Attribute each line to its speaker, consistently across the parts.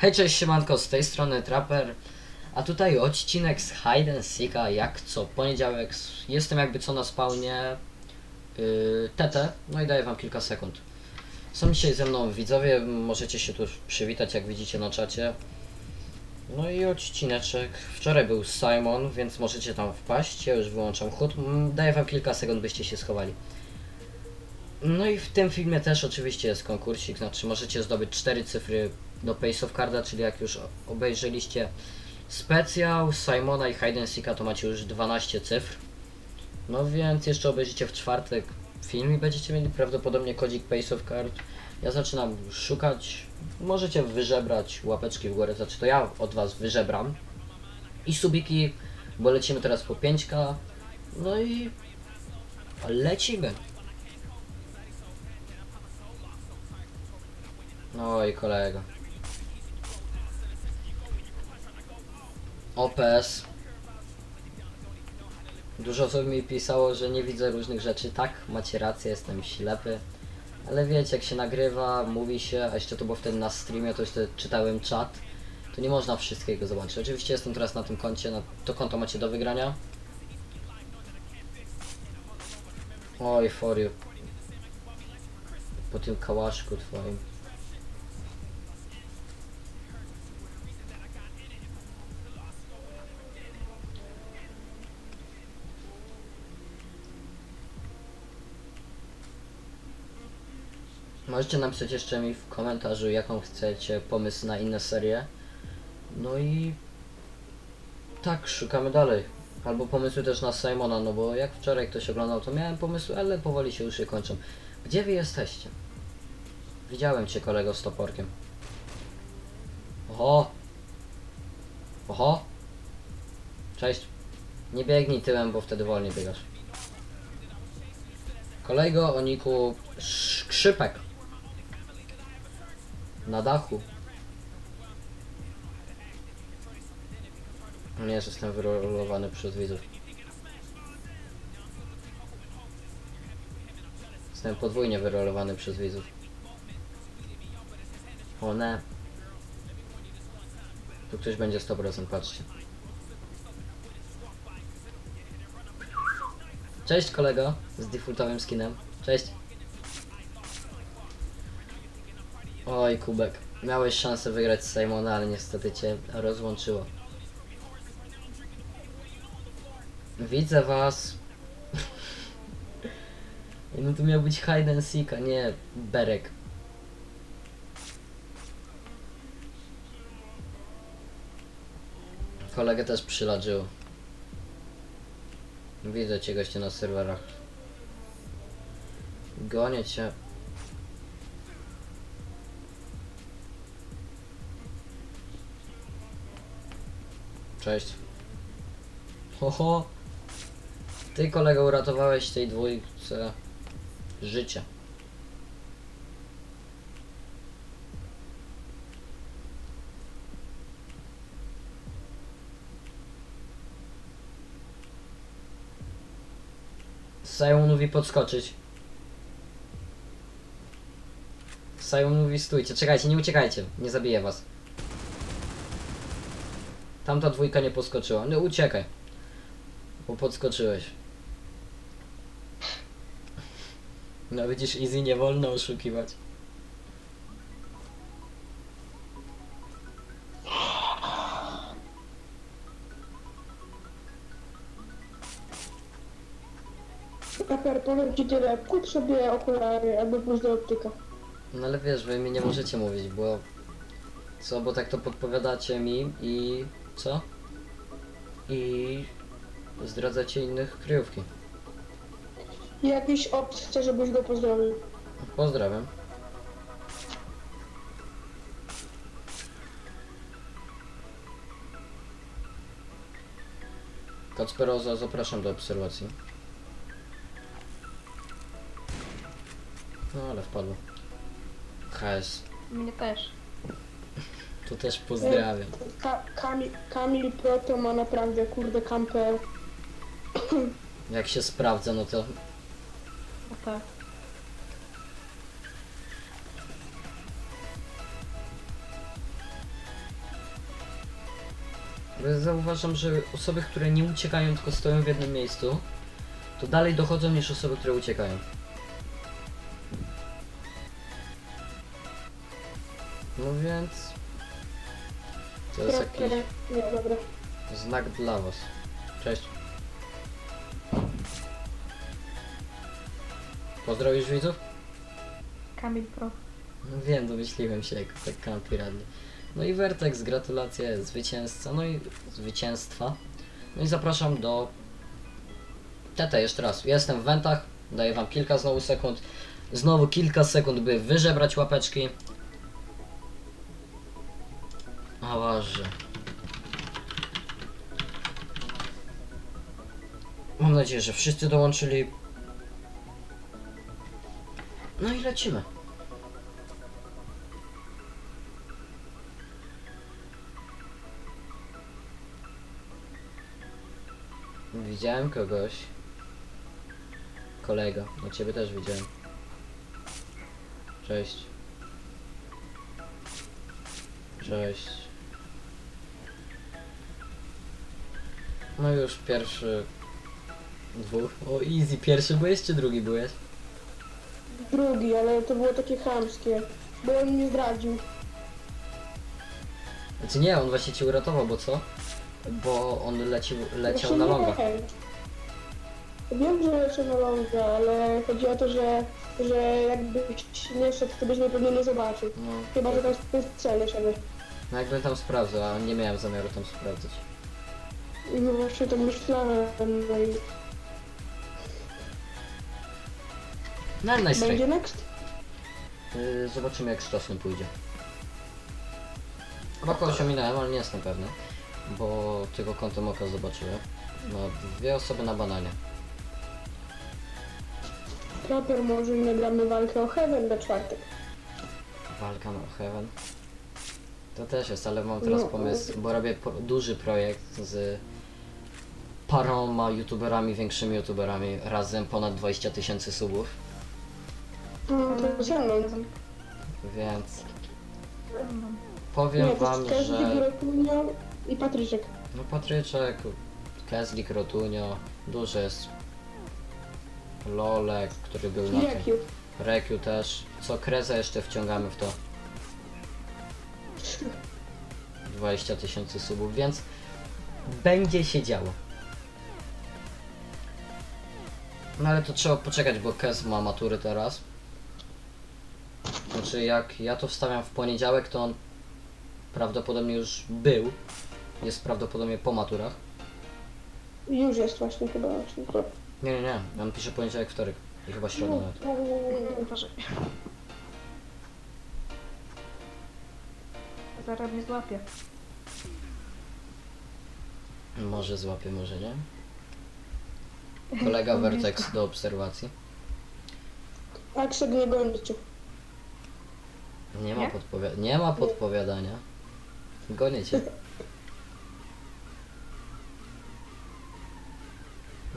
Speaker 1: Hej, cześć, siemanko, z tej strony Trapper, a tutaj odcinek z Hide and Seeka, jak co, poniedziałek, jestem jakby co na spawnie yy, TT, no i daję wam kilka sekund. Są dzisiaj ze mną widzowie, możecie się tu przywitać, jak widzicie na czacie. No i odcineczek, wczoraj był Simon, więc możecie tam wpaść, ja już wyłączam HUD, Mm, daję wam kilka sekund, byście się schowali. No i w tym filmie też oczywiście jest konkursik, znaczy możecie zdobyć 4 cyfry do Pace of Carda, czyli jak już obejrzeliście specjał Simona i Hide and Seeka, to macie już 12 cyfr. No więc jeszcze obejrzycie w czwartek film i będziecie mieli prawdopodobnie kodzik Pace of Card. Ja zaczynam szukać, możecie wyżebrać łapeczki w górę, znaczy to ja od was wyżebram. I subiki, bo lecimy teraz po 5k. No i lecimy. Oj, kolego. OPS. Dużo osób mi pisało, że nie widzę różnych rzeczy. Tak, macie rację, jestem ślepy. Ale wiecie, jak się nagrywa, mówi się, a jeszcze to było wtedy na streamie, to jeszcze czytałem czat, to nie można wszystkiego zobaczyć. Oczywiście jestem teraz na tym koncie, na to konto macie do wygrania. Oj, for you. Po tym kałaszku twoim. Możecie napisać jeszcze mi w komentarzu, jaką chcecie pomysł na inne serie. No i tak, szukamy dalej. Albo pomysły też na Simona, no bo jak wczoraj ktoś oglądał, to miałem pomysły, ale powoli się już je kończą. Gdzie wy jesteście? Widziałem cię kolego z toporkiem. Oho! Oho! Cześć. Nie biegnij tyłem, bo wtedy wolniej biegasz. Kolego o niku Skrzypek. Na dachu. No Nie, że jestem wyrolowany przez widzów. Jestem podwójnie wyrolowany przez widzów. O ne. Tu ktoś będzie 100%, patrzcie. Cześć kolego z defaultowym skinem. Cześć. Oj Kubek, miałeś szansę wygrać z Simona, ale niestety cię rozłączyło. Widzę was. No to miał być hide and seek, a nie berek. Kolegę też przyladżyło. Widzę cię goście na serwerach. Gonię cię. Cześć. Oho! Ty kolego uratowałeś tej dwójce życie. Simon mówi podskoczyć. Simon mówi stójcie, czekajcie, nie uciekajcie, nie zabiję was. Tamta dwójka nie podskoczyła, no uciekaj. Bo podskoczyłeś. No widzisz, easy nie wolno oszukiwać.
Speaker 2: Super, powiem ci tyle. Kup sobie okulary albo pójdź do optyka.
Speaker 1: No ale wiesz, wy mi nie możecie mówić, bo... Co, bo tak to podpowiadacie mi i... Co? I... Zdradzacie innych kryjówki.
Speaker 2: Jakiś opt chce, żebyś go pozdrowił.
Speaker 1: Pozdrawiam. Kacperoza, zapraszam do obserwacji. No ale wpadło. HS.
Speaker 3: Mnie też.
Speaker 1: Tu też pozdrawiam.
Speaker 2: Ka Kamil, Kamil Proto ma naprawdę kurde kamper.
Speaker 1: Jak się sprawdza, no to
Speaker 3: O tak.
Speaker 1: Bo ja zauważam, że osoby, które nie uciekają, tylko stoją w jednym miejscu, to dalej dochodzą niż osoby, które uciekają. No więc... To jest jakiś.
Speaker 2: Nie, dobra.
Speaker 1: znak dla was. Cześć. Pozdrowisz widzów?
Speaker 3: Kamil Pro.
Speaker 1: No wiem, domyśliłem się, jak tak kampi radnie. No i Vertex, gratulacje, zwycięzca, no i zwycięstwa. No i zapraszam do TT jeszcze raz. Jestem w wentach, daję wam kilka znowu sekund. Znowu kilka sekund, by wyżebrać łapeczki. A ważże. Mam nadzieję, że wszyscy dołączyli. No i lecimy. Widziałem kogoś. Kolega. No ciebie też widziałem. Cześć. Cześć. No już pierwszy. Dwóch. O easy, pierwszy byłeś czy drugi byłeś?
Speaker 2: Drugi, ale to było takie chamskie. Bo on mnie zdradził.
Speaker 1: Znaczy nie, on właśnie cię uratował, bo co? Bo on lecił, leciał
Speaker 2: Właśnie
Speaker 1: na longa.
Speaker 2: wiem. Wiem, że lecę na longa, ale chodzi o to, że, że jakbyś nie szedł, to byś mnie pewnie nie zobaczył.
Speaker 1: No,
Speaker 2: Chyba, że tam jest cel szedł.
Speaker 1: no jakbym tam sprawdzał, a nie miałem zamiaru tam sprawdzać.
Speaker 2: No właśnie tak myślałem, no i...
Speaker 1: No ale nice try.
Speaker 2: Będzie next?
Speaker 1: Yy, zobaczymy jak z czasem pójdzie. Chyba kogoś ominąłem, ale nie jestem pewny. Bo tylko kątem oka zobaczyłem. No, dwie osoby na bananie.
Speaker 2: Trapper może nagramy walkę o Heaven na czwartek.
Speaker 1: Walka na Heaven. To też jest, ale mam teraz
Speaker 2: No.
Speaker 1: pomysł, bo robię po, duży projekt z paroma youtuberami, większymi youtuberami, razem ponad 20 tysięcy subów,
Speaker 2: No to ze mną.
Speaker 1: więc powiem
Speaker 2: Nie, to
Speaker 1: wam,
Speaker 2: jest każdy
Speaker 1: że
Speaker 2: Grotunio i Patryczek.
Speaker 1: no Patryczek, Keslik, Rotunio, duży jest Lolek, który był na
Speaker 2: I
Speaker 1: tym.
Speaker 2: Rekiu.
Speaker 1: Rekiu też. Co Kreza jeszcze wciągamy w to. 20 tysięcy subów, więc będzie się działo. No ale to trzeba poczekać, bo Kez ma matury teraz. Znaczy jak ja to wstawiam w poniedziałek, to on prawdopodobnie już był. Jest prawdopodobnie po maturach.
Speaker 2: Już jest właśnie chyba. Właśnie.
Speaker 1: Nie, nie, nie. On pisze poniedziałek, wtorek. I chyba środę nawet.
Speaker 3: Uważaj. Zaraz mnie złapie.
Speaker 1: Może złapie, może nie. Kolega Vertex do obserwacji.
Speaker 2: Aksek nie gonicie.
Speaker 1: Nie ma,
Speaker 3: Nie?
Speaker 1: podpowi- nie ma podpowiadania. Gonię cię.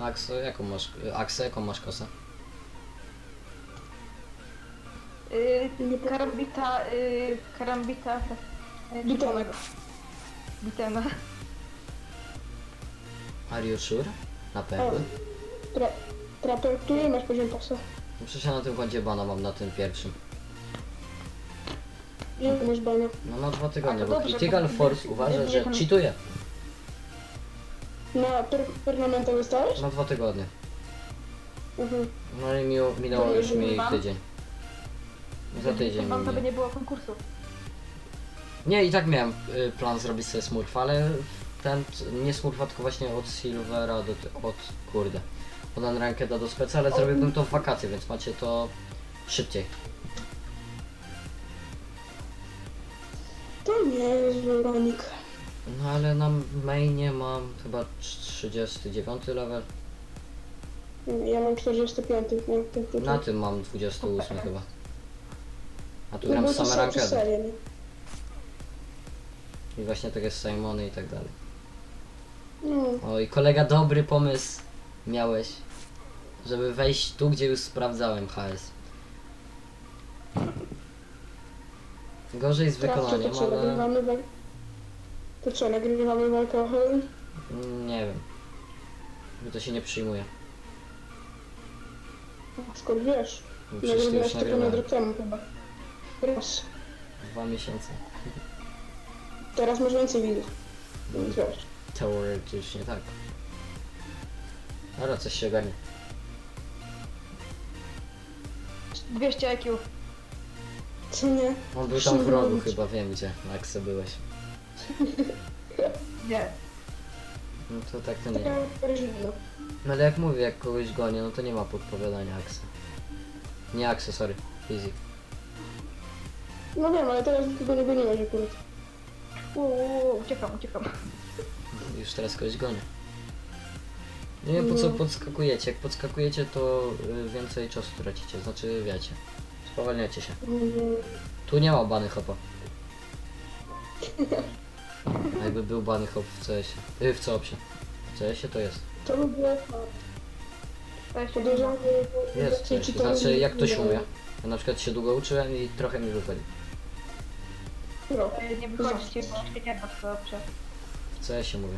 Speaker 1: Axo, jaką masz, Axę, jaką masz kosę?
Speaker 3: Yy, karambita, yy, karambita...
Speaker 2: Bitonek.
Speaker 3: Bitena.
Speaker 1: Are you sure? Na pewno?
Speaker 2: Tra Trapper, który masz poziom pasa?
Speaker 1: Przecież ja na tym koncie bana mam, na tym pierwszym.
Speaker 2: Jak masz bana?
Speaker 1: No na dwa tygodnie,
Speaker 3: A to
Speaker 1: bo
Speaker 3: dobrze,
Speaker 1: Critical
Speaker 3: bo-
Speaker 1: Force uważa, że cheatuje.
Speaker 2: Na per permanentę wystałeś?
Speaker 1: Na dwa tygodnie.
Speaker 2: Mhm.
Speaker 1: No i miło, minęło
Speaker 3: To
Speaker 1: już mi tydzień. Za tydzień
Speaker 3: Wam
Speaker 1: mi
Speaker 3: to by
Speaker 1: minie.
Speaker 3: nie było konkursu.
Speaker 1: Nie, i tak miałem y, plan zrobić sobie smurf, ale ten, nie smurfa, tylko właśnie od Silvera do, ty- od, kurde, od Unrankeda do speca, ale zrobiłbym to w wakacje, więc macie to szybciej.
Speaker 2: To nie jest Weronik.
Speaker 1: No ale na mainie mam chyba 39 level,
Speaker 2: Ja mam 45, nie? Tak, tak,
Speaker 1: na
Speaker 2: tak.
Speaker 1: tym mam 28 chyba. A tu
Speaker 2: No
Speaker 1: gram same rankedy
Speaker 2: nie?
Speaker 1: i właśnie tak jest Simony i tak dalej.
Speaker 2: No.
Speaker 1: O i kolega dobry pomysł miałeś, żeby wejść tu, gdzie już sprawdzałem HS. Gorzej z
Speaker 2: to,
Speaker 1: wykonaniem,
Speaker 2: co
Speaker 1: ale...
Speaker 2: nagrywamy. To co, nagrywamy walkę o Helen?
Speaker 1: Nie wiem. Bo to się nie przyjmuje.
Speaker 2: Skąd wiesz?
Speaker 1: Bo Przecież ty
Speaker 2: Nagrywałeś
Speaker 1: już
Speaker 2: to ponad
Speaker 1: nagrywałem.
Speaker 2: rok temu chyba. Raz.
Speaker 1: Dwa miesiące.
Speaker 2: Teraz masz więcej widzów.
Speaker 1: Mm.
Speaker 2: Więc wiesz.
Speaker 1: Teoretycznie tak. Dobra, coś się ogarnie.
Speaker 3: 200 IQ.
Speaker 2: Co nie?
Speaker 1: On był tam w rogu chyba, wiem gdzie. Jak se byłeś.
Speaker 3: Nie.
Speaker 1: No to tak to nie.
Speaker 2: Taka.
Speaker 1: No ale jak mówię, jak kogoś gonię, no to nie ma podpowiadania Aksa. Nie Aksa, sorry. Easy.
Speaker 2: No wiem, ale teraz nikogo nie goniłeś akurat.
Speaker 3: Uuu, uciekam, uciekam.
Speaker 1: Już teraz kogoś gonię. Nie wiem po co
Speaker 2: No.
Speaker 1: podskakujecie. Jak podskakujecie to y, więcej czasu tracicie. Znaczy wiecie. Spowalniacie się.
Speaker 2: Mm,
Speaker 1: Tu nie ma bany hopa. A jakby był bany hop w CS-ie. Y, w co-opsie. W CS-ie to jest.
Speaker 2: To by było
Speaker 3: To jeszcze
Speaker 2: podejrzane.
Speaker 1: Jest coś. To znaczy jak ktoś umie. Ja na przykład się długo uczyłem i trochę mi wychodzi.
Speaker 2: No.
Speaker 3: Nie wychodzi ci, bo się nie ma to dobrze.
Speaker 1: W CS-ie mówię.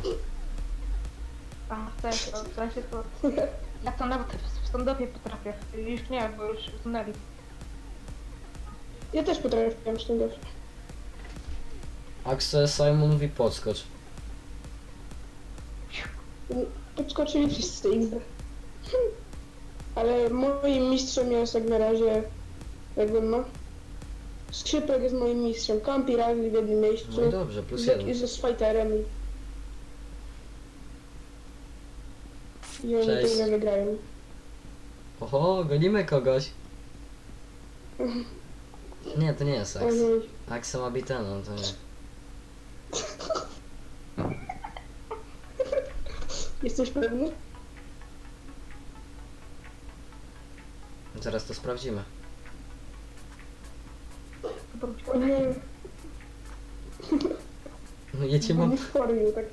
Speaker 3: A, w sensie, w sensie to... Ja to nawet w, stand-upie potrafię. Już nie, bo już usunęli.
Speaker 2: Ja też potrafiłem ściągać.
Speaker 1: Akse Simon mówi podskocz.
Speaker 2: Podskoczyli wszyscy XD. Ale moim mistrzem jest jak na razie, jakby no, Skrzypek jest moim mistrzem, Kampi razem w jednym miejscu.
Speaker 1: No i dobrze, plus
Speaker 2: z,
Speaker 1: jeden.
Speaker 2: ze z fighterem. I oni
Speaker 1: Cześć.
Speaker 2: to nie wygrają.
Speaker 1: Oho, gonimy kogoś. Nie, to nie jest Aks.
Speaker 2: Oni-
Speaker 1: Aksa ma biteną, to nie.
Speaker 2: Jesteś pewny?
Speaker 1: Zaraz to sprawdzimy.
Speaker 2: O nie,
Speaker 1: No jecie
Speaker 2: mam
Speaker 1: mam.
Speaker 2: w formie, tak.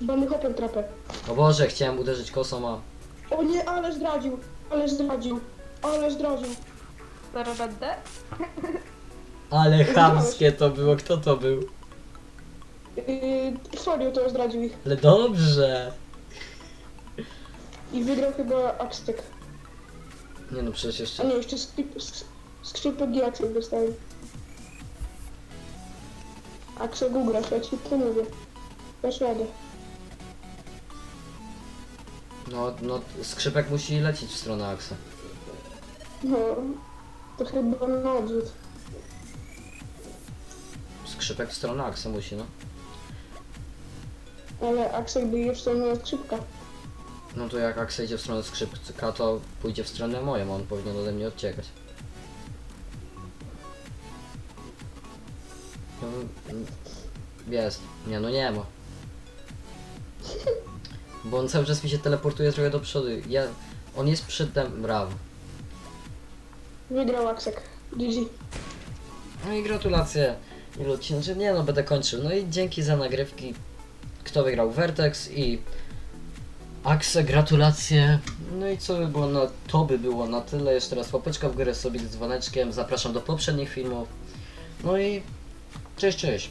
Speaker 2: Bany hopem trapę.
Speaker 1: O Boże, chciałem uderzyć kosą, a...
Speaker 2: O nie, ale zdradził, ale zdradził, ale zdradził.
Speaker 3: Zaraz będę.
Speaker 1: Ale chamskie to było, kto to był?
Speaker 2: Yy, Florio to zdradził ich.
Speaker 1: Ale dobrze.
Speaker 2: I wygrał chyba Aztek.
Speaker 1: Nie no, przecież
Speaker 2: A
Speaker 1: jeszcze...
Speaker 2: nie, jeszcze skrzyp, sk- skrzypek i Axel dostałem. Axel ugrasz, ja ci to mówię. Dasz radę.
Speaker 1: No, no, skrzypek musi lecieć w stronę Aksa.
Speaker 2: No, to chyba na odwrót.
Speaker 1: Skrzypek w stronę Aksa musi, no.
Speaker 2: Ale Axel bije w stronę skrzypka.
Speaker 1: No to jak Aksa idzie w stronę skrzypka, to pójdzie w stronę moją, on powinien ode mnie odciekać. No, mm, Jest. Nie, no nie ma. Bo on cały czas mi się teleportuje trochę do przodu. Ja... On jest przedtem... Brawo.
Speaker 2: Wygrał Axek. GG.
Speaker 1: No i gratulacje. Ilu odcinków? Nie no, będę kończył. No i dzięki za nagrywki. Kto wygrał? Vertex i Axe, gratulacje. No i co by było na, to by było na tyle. Jeszcze raz łapeczka w górę sobie z dzwoneczkiem. Zapraszam do poprzednich filmów. No i cześć, cześć.